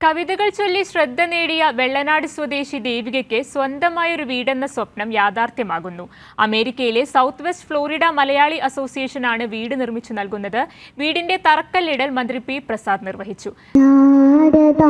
കവിതകൾ ചൊല്ലി ശ്രദ്ധ നേടിയ വെള്ളനാട് സ്വദേശി ദേവികയ്ക്ക് സ്വന്തമായൊരു വീടെന്ന സ്വപ്നം യാഥാർത്ഥ്യമാകുന്നു. അമേരിക്കയിലെ സൗത്ത് വെസ്റ്റ് ഫ്ലോറിഡ മലയാളി അസോസിയേഷനാണ് വീട് നിർമ്മിച്ചു നൽകുന്നത്. വീടിന്റെ തറക്കല്ലിടൽ മന്ത്രി പി. പ്രസാദ് നിർവഹിച്ചു. ശാരദാംബരം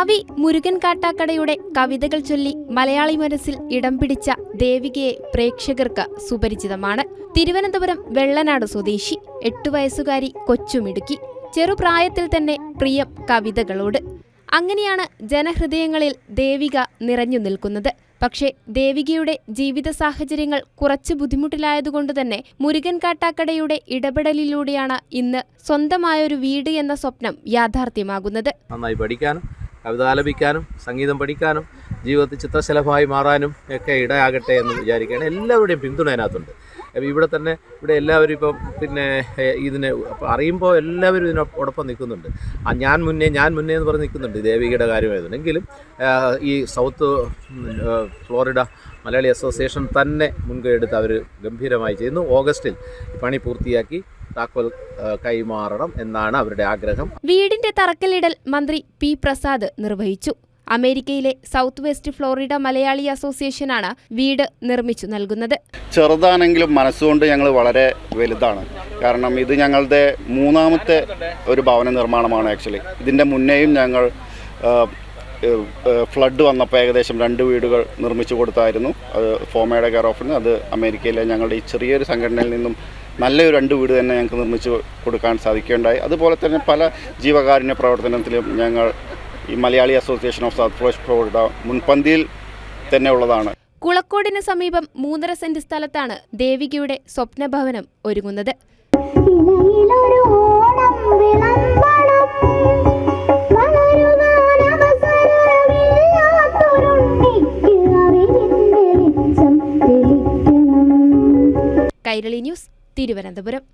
കവി മുരുകൻ കാട്ടാക്കടയുടെ കവിതകൾ ചൊല്ലി മലയാളി മനസ്സിൽ ഇടം പിടിച്ച ദേവികയെ പ്രേക്ഷകർക്ക് സുപരിചിതമാണ്. തിരുവനന്തപുരം വെള്ളനാട് സ്വദേശി എട്ടു വയസ്സുകാരി കൊച്ചുമിടുക്കി ചെറുപ്രായത്തിൽ തന്നെ പ്രിയം കവിതകളോട്. അങ്ങനെയാണ് ജനഹൃദയങ്ങളിൽ ദേവിക നിറഞ്ഞു നിൽക്കുന്നത്. പക്ഷേ ദേവികയുടെ ജീവിത സാഹചര്യങ്ങൾ കുറച്ച് ബുദ്ധിമുട്ടിലായതുകൊണ്ട് തന്നെ മുരുകൻ കാട്ടാക്കടയുടെ ഇടപെടലിലൂടെയാണ് ഇന്ന് സ്വന്തമായൊരു വീട് എന്ന സ്വപ്നം യാഥാർത്ഥ്യമാകുന്നത്. നന്നായി പഠിക്കാനും കവിത ആലപിക്കാനും സംഗീതം പഠിക്കാനും ജീവിതത്തിൽ ചിത്രശലഭമായി മാറാനും ഒക്കെ ഇടയാകട്ടെ എന്ന് വിചാരിക്കുകയാണ്. എല്ലാവരുടെയും പിന്തുണ അതിനകത്തുണ്ട്. ഇവിടെ തന്നെ ഇവിടെ എല്ലാവരും ഇപ്പം പിന്നെ ഇതിനെ അറിയുമ്പോൾ എല്ലാവരും ഇതിനോടൊപ്പം നിൽക്കുന്നുണ്ട്. ആ ഞാൻ മുന്നേ ഞാൻ മുന്നേ എന്ന് പറഞ്ഞ് നിൽക്കുന്നുണ്ട് ദേവികയുടെ കാര്യമായതുകൊണ്ട് എങ്കിലും ഈ സൗത്ത് ഫ്ലോറിഡ മലയാളി അസോസിയേഷൻ തന്നെ മുൻകൈ എടുത്ത് അവർ ഗംഭീരമായി ചെയ്യുന്നു. ഓഗസ്റ്റിൽ പണി പൂർത്തിയാക്കി താക്കോൽ കൈമാറണം എന്നാണ് അവരുടെ ആഗ്രഹം. വീടിന്റെ തറക്കല്ലിടൽ മന്ത്രി പി പ്രസാദ് നിർവഹിച്ചു. അമേരിക്കയിലെ സൗത്ത് വെസ്റ്റ് ഫ്ലോറിഡ മലയാളി അസോസിയേഷനാണ് വീട് നിർമ്മിച്ചു നൽകുന്നത്. ചെറുതാണെങ്കിലും മനസ്സുകൊണ്ട് ഞങ്ങൾ വളരെ വലുതാണ്. കാരണം ഇത് ഞങ്ങളുടെ മൂന്നാമത്തെ ഒരു ഭവന നിർമ്മാണമാണ് ആക്ച്വലി ഇതിന്റെ മുന്നേയും ഞങ്ങൾ ഫ്ലഡ് വന്നപ്പോൾ ഏകദേശം രണ്ട് വീടുകൾ നിർമ്മിച്ചു കൊടുത്തായിരുന്നു. അത് ഫോമയുടെ കെയർ ഓഫിന് അത് അമേരിക്കയിലെ ഞങ്ങളുടെ ഈ ചെറിയൊരു സംഘടനയിൽ നിന്നും നല്ലൊരു രണ്ട് വീട് തന്നെ ഞങ്ങൾക്ക് നിർമ്മിച്ച് കൊടുക്കാൻ സാധിക്കുകയുണ്ടായി. അതുപോലെ തന്നെ പല ജീവകാരുണ്യ പ്രവർത്തനത്തിലും ഞങ്ങൾ ഈ Malayali association of south west Florida മുൻപന്തിയിൽ തന്നെ ഉള്ളതാണ്. കുളക്കോടിന് സമീപം മൂന്നര സെന്റ് സ്ഥലത്താണ് ദേവികയുടെ സ്വപ്നഭവനം ഒരുങ്ങുന്നത്. കൈരളി ന്യൂസ് തിരുവനന്തപുരം